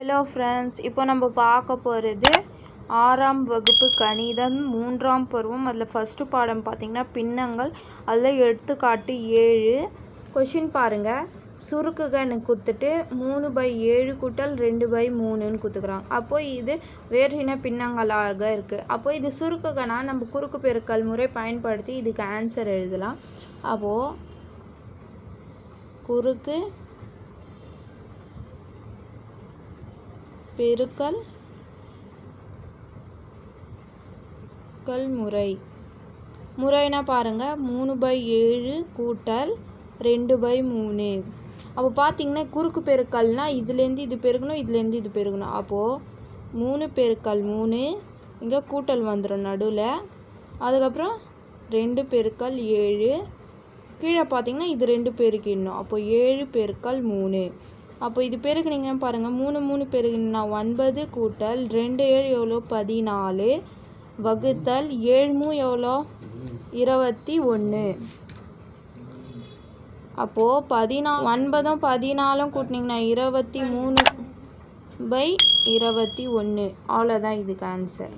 Hello friends இப்போ நம்ம பார்க்க போகிறது ஆறாம் வகுப்பு கணிதம் மூன்றாம் பருவம். அதில் ஃபஸ்ட்டு பாடம் பார்த்திங்கன்னா பின்னங்கள். அதில் எடுத்துக்காட்டு ஏழு. கொஷின் பாருங்கள் சுருக்குகன்னு கொடுத்துட்டு மூணு பை ஏழு கூட்டல் ரெண்டு பை மூணுன்னு கொடுத்துக்குறாங்க. அப்போ இது வேறு இன பின்னங்களாக இருக்குது அப்போ இது சுருக்குகனா நம்ம குறுக்கு பெருக்கல் முறை பயன்படுத்தி இதுக்கு ஆன்சர் எழுதலாம். அப்போது குறுக்கு பெருக்கல் கல் முறை. முறைனா பாருங்கள் மூணு பை ஏழு கூட்டல் ரெண்டு பை மூணு. அப்போ பார்த்தீங்கன்னா குறுக்கு பெருக்கல்னால் இதுலேருந்து இது பெருக்கணும் இதுலேருந்து இது பெருகணும் அப்போது மூணு பெருக்கல் மூணு இங்கே கூட்டல் வந்துடும் நடுவில். அதுக்கப்புறம் ரெண்டு பெருக்கல் ஏழு. கீழே பார்த்தீங்கன்னா இது ரெண்டு பெருக்கிடணும் அப்போது ஏழு பெருக்கல் மூணு. அப்போ இது பெருக்குனீங்க பாருங்கள் மூணு மூணு பெருக்குனா ஒன்பது கூட்டல் ரெண்டு ஏழு எவ்வளோ பதினாலு. வகுத்தல் ஏழு எவ்வளோ இருபத்தி ஒன்று அப்போது பதினா ஒன்பதும் பதினாலும் கூட்டினீங்கன்னா இருபத்தி மூணு பை இருபத்தி ஒன்று அவ்வளோதான் இதுக்கு ஆன்சர்